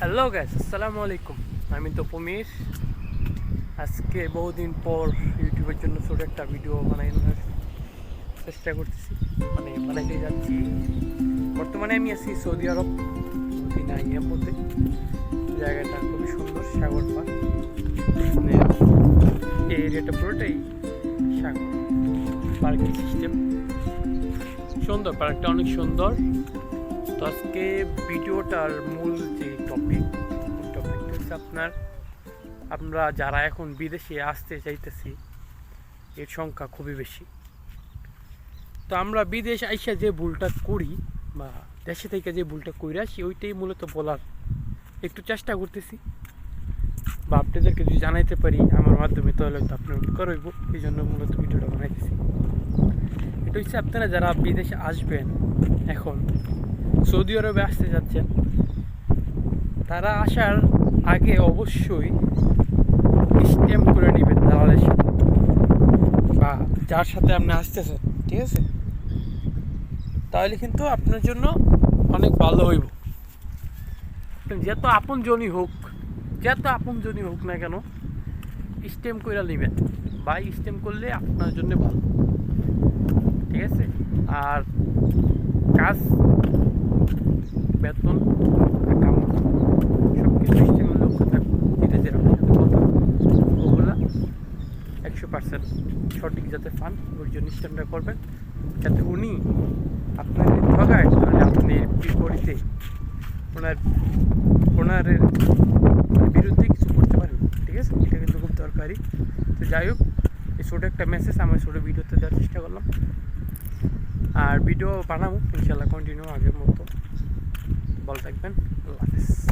Hello gas আসসালামু আলাইকুম আমি তো পমির আজকে বহুদিন পর ইউটিউবের জন্য ছোট একটা ভিডিও বানানোর চেষ্টা করতেছি। মানে বানাইতে যাচ্ছি। বর্তমানে আমি আছি সৌদি আরব ইয়ামতে জায়গাটা খুবই সুন্দর, সাগর পার মানে এই এরিয়াটা পুরোটাই সাগর। পার্কিং সিস্টেম সুন্দর, পার্কটা অনেক সুন্দর। তো আজকে ভিডিওটার মূল যে টপিক টপিকটা হচ্ছে আপনার, আমরা যারা এখন বিদেশে আসতে চাইতেছি, এর সংখ্যা খুবই বেশি। তো আমরা বিদেশ আইসা যে ভুলটা করি, বা দেশে থেকে যে ভুলটা করে আসি, ওইটাই মূলত বলার একটু চেষ্টা করতেছি। বা আপনাদেরকে যদি জানাইতে পারি, আমার মাধ্যমে, তাহলে তো আপনার হইব। এই জন্য মূলত ভিডিওটা বানাইতেছি। এটা হচ্ছে আপনারা যারা বিদেশে আসবেন এখন সৌদি আরবে আসতে যাচ্ছেন তারা আসার আগে অবশ্যই স্ট্যাম্প করে নেবেন দালালের সাথে। বা যার সাথে আপনি আসতেছেন, ঠিক আছে? তাহলে কিন্তু আপনার জন্য অনেক ভালো হইব। যত আপন জনই হোক যত আপন জনই হোক না কেন স্টেম করে নেবেন। বা স্টেম করলে আপনার জন্য ভালো। ঠিক আছে? আর কাজ বেতন সব কিছু সিস্টেমের লক্ষ্য থাকবে। যেটা যেরকম সাথে কথা ওগুলা একশো পার্সেন্ট সঠিক যাতে পান ওর জন্য স্ট্যান্ডার্ড করবেন যাতে উনি আপনার ঠগায়, তাহলে আপনি বিপরীতে ওনার ওনার বিরুদ্ধে কিছু করতে পারেন। ঠিক আছে? এটা কিন্তু খুব দরকারি। তো যাই হোক, এই ছোটো একটা মেসেজ আমার ছোটো ভিডিওতে দেওয়ার চেষ্টা করলাম। আর ভিডিও বানাবো ইনশাল্লাহ কন্টিনিউ আগের মতো। ভালো থাকবেন আল্লাহ হাফেজ।